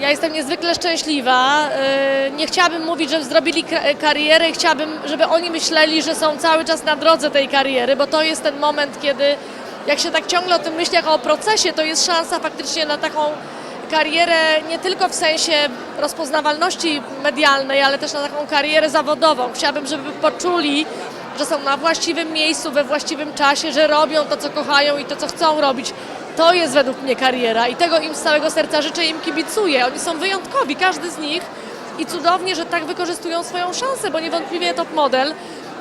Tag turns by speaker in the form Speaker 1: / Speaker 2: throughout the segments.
Speaker 1: Ja jestem niezwykle szczęśliwa. Yy, Nie chciałabym mówić, że zrobili ka- karierę chciałabym, żeby oni myśleli, że są cały czas na drodze tej kariery, bo to jest ten moment, kiedy jak się tak ciągle o tym myśli jako o procesie, to jest szansa faktycznie na taką karierę nie tylko w sensie rozpoznawalności medialnej, ale też na taką karierę zawodową. Chciałabym, żeby poczuli, że są na właściwym miejscu, we właściwym czasie, że robią to, co kochają i to, co chcą robić. To jest według mnie kariera i tego im z całego serca życzę, im kibicuję. Oni są wyjątkowi, każdy z nich i cudownie, że tak wykorzystują swoją szansę, bo niewątpliwie top model,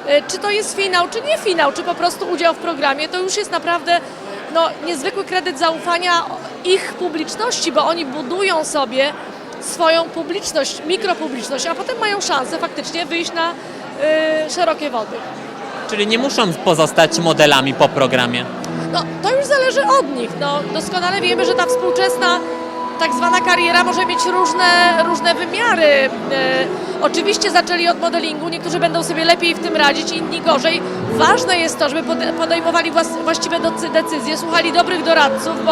Speaker 1: e, czy to jest finał, czy nie finał, czy po prostu udział w programie, to już jest naprawdę no, niezwykły kredyt zaufania ich publiczności, bo oni budują sobie swoją publiczność, mikropubliczność, a potem mają szansę faktycznie wyjść na y, szerokie wody.
Speaker 2: Czyli nie muszą pozostać modelami po programie.
Speaker 1: No, to już zależy od nich. No, doskonale wiemy, że ta współczesna tak zwana kariera może mieć różne, różne wymiary. E, oczywiście zaczęli od modelingu, niektórzy będą sobie lepiej w tym radzić, inni gorzej. Ważne jest to, żeby pode- podejmowali właściwe decyzje, słuchali dobrych doradców, bo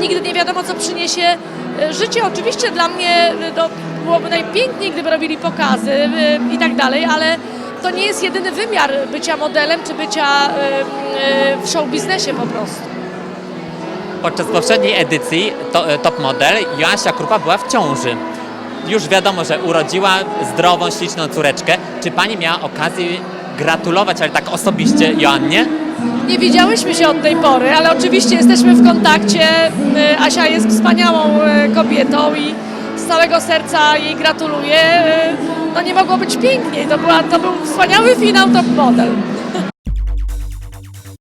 Speaker 1: nigdy nie wiadomo, co przyniesie e, życie. Oczywiście dla mnie to byłoby najpiękniej, gdyby robili pokazy e, i tak dalej, ale to nie jest jedyny wymiar bycia modelem czy bycia e, e, w show biznesie po prostu.
Speaker 2: Podczas poprzedniej edycji to, e, Top Model Joasia Krupa była w ciąży. Już wiadomo, że urodziła zdrową, śliczną córeczkę. Czy pani miała okazję gratulować, ale tak osobiście Joannie?
Speaker 1: Nie widziałyśmy się od tej pory, ale oczywiście jesteśmy w kontakcie. Asia jest wspaniałą y, kobietą i z całego serca jej gratuluję. No nie mogło być piękniej. To, była, to był wspaniały finał top model.